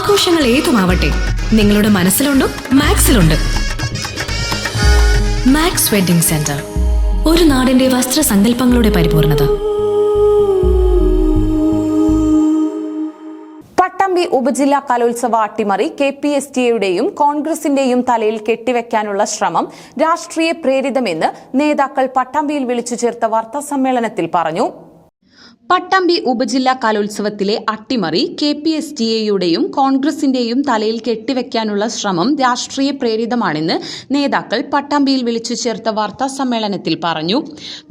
ആഘോഷങ്ങൾ ഏതുമാവട്ടെ നിങ്ങളുടെ മനസ്സിലുണ്ടോ മാക്സിലുണ്ട്. മാക്സ് വെഡിംഗ് സെന്റർ ഒരു നാടിന്റെ വസ്ത്രസങ്കല്പങ്ങളുടെ പരിപൂർണത. പട്ടമ്പി ഉപജില്ലാ കലോത്സവ അട്ടിമറി കെ പി എസ് ടിയുടെയും കോൺഗ്രസിന്റെയും തലയിൽ കെട്ടിവെക്കാനുള്ള ശ്രമം രാഷ്ട്രീയ പ്രേരിതമെന്ന് നേതാക്കൾ പട്ടാമ്പിയിൽ വിളിച്ചു ചേർത്ത വാർത്താ സമ്മേളനത്തിൽ പറഞ്ഞു. പട്ടാമ്പി ഉപജില്ലാ കലോത്സവത്തിലെ അട്ടിമറി കെ പി എസ് ടി എയുടെയും കോൺഗ്രസിന്റെയും തലയിൽ കെട്ടിവെക്കാനുള്ള ശ്രമം രാഷ്ട്രീയ പ്രേരിതമാണെന്ന് നേതാക്കൾ പട്ടാമ്പിയിൽ വിളിച്ചു ചേർത്ത വാർത്താ സമ്മേളനത്തിൽ പറഞ്ഞു.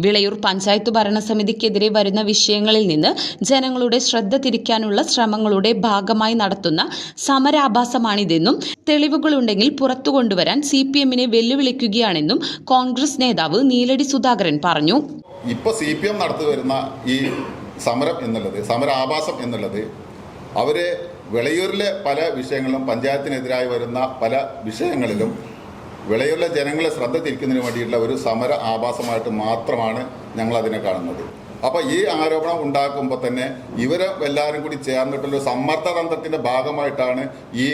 വിളയൂർ പഞ്ചായത്ത് ഭരണസമിതിക്കെതിരെ വരുന്ന വിഷയങ്ങളിൽ നിന്ന് ജനങ്ങളുടെ ശ്രദ്ധ തിരിക്കാനുള്ള ശ്രമങ്ങളുടെ ഭാഗമായി നടത്തുന്ന സമരാഭാസമാണിതെന്നും തെളിവുകളുണ്ടെങ്കിൽ പുറത്തു കൊണ്ടുവരാൻ സി പി എമ്മിനെ വെല്ലുവിളിക്കുകയാണെന്നും കോൺഗ്രസ് നേതാവ് നീലടി സുധാകരൻ പറഞ്ഞു. ഇപ്പൊ സി പി എം നടത്തി വരുന്ന ഈ സമരം എന്നുള്ളത് സമരാഭാസം എന്നുള്ളത് അവർ വിളയൂരിലെ പല വിഷയങ്ങളിലും പഞ്ചായത്തിനെതിരായി വരുന്ന പല വിഷയങ്ങളിലും വിളയൂരിലെ ജനങ്ങളെ ശ്രദ്ധ തിരിക്കുന്നതിന് വേണ്ടിയിട്ടുള്ള ഒരു സമര ആഭാസമായിട്ട് മാത്രമാണ് ഞങ്ങളതിനെ കാണുന്നത്. അപ്പോൾ ഈ ആരോപണം ഉണ്ടാക്കുമ്പോൾ തന്നെ ഇവരെ എല്ലാവരും കൂടി ചേർന്നിട്ടുള്ള സമ്മർദ്ദതന്ത്രത്തിന്റെ ഭാഗമായിട്ടാണ് ഈ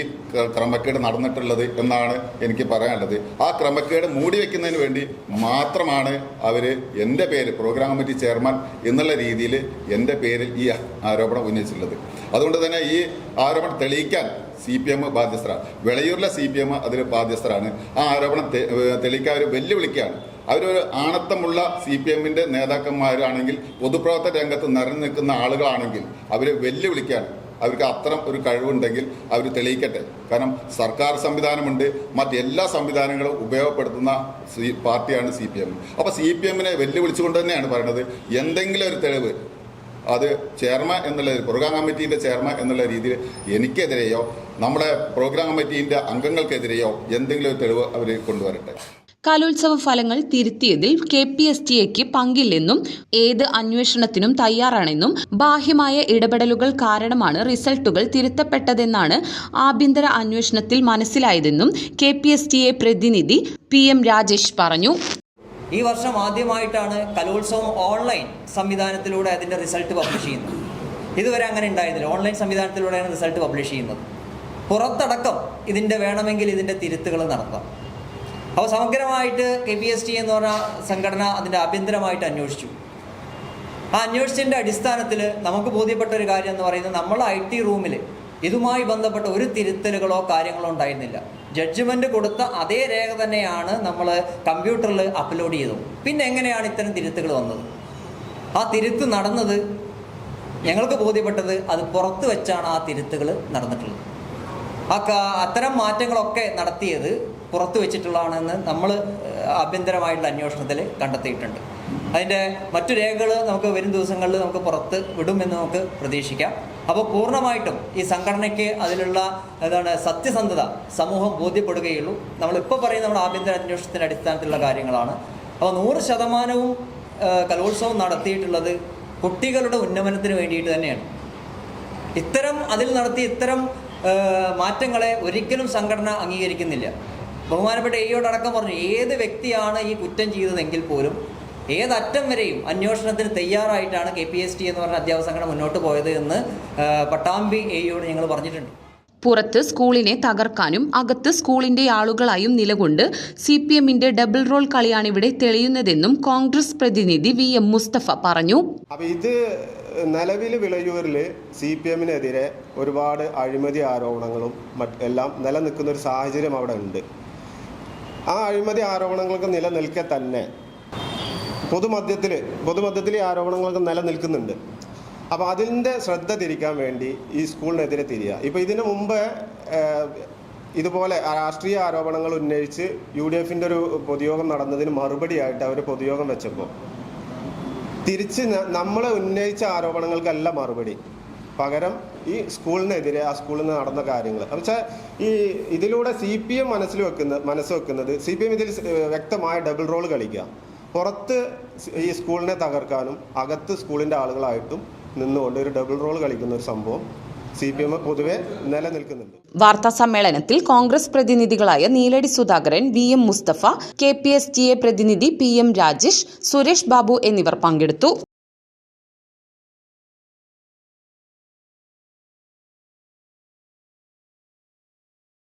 ക്രമക്കേട് നടന്നിട്ടുള്ളത് എന്നാണ് എനിക്ക് പറയാനുള്ളത്. ആ ക്രമക്കേട് മൂടി വെക്കുന്നതിന് വേണ്ടി മാത്രമാണ് അവർ എന്റെ പേര് പ്രോഗ്രാം കമ്മിറ്റി ചെയർമാൻ എന്നുള്ള രീതിയിൽ എന്റെ പേരിൽ ഈ ആരോപണം ഉന്നയിച്ചിട്ടുള്ളത്. അതുകൊണ്ട് തന്നെ ഈ ആരോപണം തെളിയിക്കാൻ സി പി എം ബാധ്യസ്ഥരാണ് വിളയൂരിലെ സി പി എം അതിൽ ബാധ്യസ്ഥരാണ്. ആ ആരോപണം തെളിയിക്കാൻ അവർ വെല്ലുവിളിക്കുകയാണ്. അവരൊരു ആണത്തമുള്ള സി പി എമ്മിന്റെ നേതാക്കന്മാരാണെങ്കിൽ പൊതുപ്രവർത്തന രംഗത്ത് നിറഞ്ഞു നിൽക്കുന്ന ആളുകളാണെങ്കിൽ അവരെ വെല്ലുവിളിക്കാൻ അവർക്ക് അത്തരം ഒരു കഴിവുണ്ടെങ്കിൽ അവർ തെളിയിക്കട്ടെ. കാരണം സർക്കാർ സംവിധാനമുണ്ട് മറ്റെല്ലാ സംവിധാനങ്ങളും ഉപയോഗപ്പെടുത്തുന്ന പാർട്ടിയാണ് സി പി എം. അപ്പോൾ സി പി എമ്മിനെ വെല്ലുവിളിച്ചുകൊണ്ട് തന്നെയാണ് പറയുന്നത് എന്തെങ്കിലും ഒരു തെളിവ് അത് ചെയർമാൻ എന്നുള്ള പ്രോഗ്രാം കമ്മിറ്റീന്റെ ചെയർമാൻ എന്നുള്ള രീതിയിൽ എനിക്കെതിരെയോ നമ്മുടെ പ്രോഗ്രാം കമ്മിറ്റീന്റെ അംഗങ്ങൾക്കെതിരെയോ എന്തെങ്കിലും ഒരു തെളിവ് അവർ കൊണ്ടുവരട്ടെ. കലോത്സവ ഫലങ്ങൾ തിരുത്തിയതിൽ കെ പി എസ് ടി എക്ക് പങ്കില്ലെന്നും ഏത് അന്വേഷണത്തിനും തയ്യാറാണെന്നും ബാഹ്യമായ ഇടപെടലുകൾ കാരണമാണ് റിസൾട്ടുകൾ തിരുത്തപ്പെട്ടതെന്നാണ് ആഭ്യന്തര അന്വേഷണത്തിൽ മനസ്സിലായതെന്നും K P S T A പ്രതിനിധി പി എം രാജേഷ് പറഞ്ഞു. ഈ വർഷം ആദ്യമായിട്ടാണ് കലോത്സവം ഓൺലൈൻ സംവിധാനത്തിലൂടെ അതിന്റെ റിസൾട്ട് പബ്ലിഷ് ചെയ്യുന്നത്. ഇതുവരെ അങ്ങനെ ഉണ്ടായിരുന്നില്ല. ഓൺലൈൻ സംവിധാനത്തിലൂടെയാണ് റിസൾട്ട് പബ്ലിഷ് ചെയ്യുന്നത്. പുറത്തടക്കം ഇതിന്റെ വേണമെങ്കിൽ ഇതിന്റെ തിരുത്തുകൾ നടത്താം. അപ്പോൾ സമഗ്രമായിട്ട് കെ പി എസ് ടി എന്ന് പറഞ്ഞ സംഘടന അതിന്റെ ആഭ്യന്തരമായിട്ട് അന്വേഷിച്ചു. ആ അന്വേഷിച്ചതിന്റെ അടിസ്ഥാനത്തിൽ നമുക്ക് ബോധ്യപ്പെട്ട ഒരു കാര്യം എന്ന് പറയുന്നത് നമ്മൾ ഐ ടി റൂമിൽ ഇതുമായി ബന്ധപ്പെട്ട ഒരു തിരുത്തലുകളോ കാര്യങ്ങളോ ഉണ്ടായിരുന്നില്ല. ജഡ്ജ്മെന്റ് കൊടുത്ത അതേ രേഖ തന്നെയാണ് നമ്മൾ കമ്പ്യൂട്ടറിൽ അപ്ലോഡ് ചെയ്തത്. പിന്നെ എങ്ങനെയാണ് ഇത്തരം തിരുത്തുകൾ വന്നത്? ആ തിരുത്ത് നടന്നത് ഞങ്ങൾക്ക് ബോധ്യപ്പെട്ടത് അത് പുറത്ത് വെച്ചാണ് ആ തിരുത്തുകൾ നടന്നിട്ടുള്ളത്. ആ അത്തരം മാറ്റങ്ങളൊക്കെ നടത്തിയത് പുറത്ത് വെച്ചിട്ടുള്ളതാണെന്ന് നമ്മൾ ആഭ്യന്തരമായിട്ടുള്ള അന്വേഷണത്തിൽ കണ്ടെത്തിയിട്ടുണ്ട്. അതിന്റെ മറ്റു രേഖകൾ നമുക്ക് വരും ദിവസങ്ങളിൽ നമുക്ക് പുറത്ത് വിടുമെന്ന് നമുക്ക് പ്രതീക്ഷിക്കാം. അപ്പോൾ പൂർണമായിട്ടും ഈ സംഘടനയ്ക്ക് അതിലുള്ള എന്താണ് സത്യസന്ധത സമൂഹം ബോധ്യപ്പെടുകയുള്ളൂ. നമ്മളിപ്പോൾ പറയുന്ന നമ്മുടെ ആഭ്യന്തര അന്വേഷണത്തിന്റെ അടിസ്ഥാനത്തിലുള്ള കാര്യങ്ങളാണ്. അപ്പോൾ നൂറ് ശതമാനവും കലോത്സവം നടത്തിയിട്ടുള്ളത് കുട്ടികളുടെ ഉന്നമനത്തിന് വേണ്ടിയിട്ട് തന്നെയാണ്. ഇത്തരം അതിൽ നടത്തിയ ഇത്തരം മാറ്റങ്ങളെ ഒരിക്കലും സംഘടന അംഗീകരിക്കുന്നില്ല. ബഹുമാനപ്പെട്ട എയോടക്കം പറഞ്ഞു ഏത് വ്യക്തിയാണ് ഈ കുറ്റം ചെയ്തതെങ്കിൽ പോലും ഏതറ്റം വരെയും അന്വേഷണത്തിന് തയ്യാറായിട്ടാണ് കെ പി എസ് ടി എന്ന് പറഞ്ഞ അധ്യാപക സംഘടന മുന്നോട്ട് പോയത് എന്ന് പട്ടാമ്പി എയോട് ഞങ്ങൾ പറഞ്ഞിട്ടുണ്ട്. പുറത്ത് സ്കൂളിനെ തകർക്കാനും അകത്ത് സ്കൂളിന്റെ ആളുകളായും നിലകൊണ്ട് സി പി എമ്മിന്റെ ഡബിൾ റോൾ കളിയാണ് ഇവിടെ തെളിയുന്നതെന്നും കോൺഗ്രസ് പ്രതിനിധി വി എം മുസ്തഫ പറഞ്ഞു. അപ്പോൾ ഇത് നിലവിൽ വിളയൂരിൽ സി പി എമ്മിനെതിരെ ഒരുപാട് അഴിമതി ആരോപണങ്ങളും എല്ലാം നിലനിൽക്കുന്ന ഒരു സാഹചര്യം അവിടെ ഉണ്ട്. ആ അഴിമതി ആരോപണങ്ങൾക്ക് നിലനിൽക്കെ തന്നെ. പൊതുമധ്യത്തിൽ പൊതുമധ്യത്തിൽ ഈ ആരോപണങ്ങൾക്ക് നിലനിൽക്കുന്നുണ്ട്. അപ്പോൾ അതിന്റെ ശ്രദ്ധ തിരിക്കാൻ വേണ്ടി ഈ സ്കൂളിനെതിരെ തിരിയുക ഇപ്പോൾ ഇതിനു മുമ്പ് ഇതുപോലെ രാഷ്ട്രീയ ആരോപണങ്ങൾ ഉന്നയിച്ച് യു ഡി എഫിന്റെ ഒരു പൊതുയോഗം നടന്നതിന് മറുപടിയായിട്ട് അവർ പൊതുയോഗം വെച്ചപ്പോൾ തിരിച്ച് നമ്മൾ ഉന്നയിച്ച ആരോപണങ്ങൾക്കല്ല മറുപടി. പകരം ഈ സ്കൂളിനെതിരെ ആ സ്കൂളിൽ നിന്ന് നടന്ന കാര്യങ്ങൾ. എന്നുവെച്ചാൽ ഈ ഇതിലൂടെ സി പി എം മനസ്സിൽ വെക്കുന്ന മനസ്സ് വെക്കുന്നത് സി പി എം ഇതിൽ വ്യക്തമായ ഡബിൾ റോൾ കളിക്കുക. പുറത്ത് ഈ സ്കൂളിനെ തകർക്കാനും അകത്ത് സ്കൂളിന്റെ ആളുകളായിട്ടും നിന്നുകൊണ്ട് ഒരു ഡബിൾ റോൾ കളിക്കുന്ന ഒരു സംഭവം സി പി എം പൊതുവെ നിലനിൽക്കുന്നുണ്ട്. വാർത്താ സമ്മേളനത്തിൽ Congress പ്രതിനിധികളായ Neeladi Sudhakaran V M Musthafa K P S T A പ്രതിനിധി പി എം രാജേഷ് സുരേഷ് ബാബു എന്നിവർ പങ്കെടുത്തു.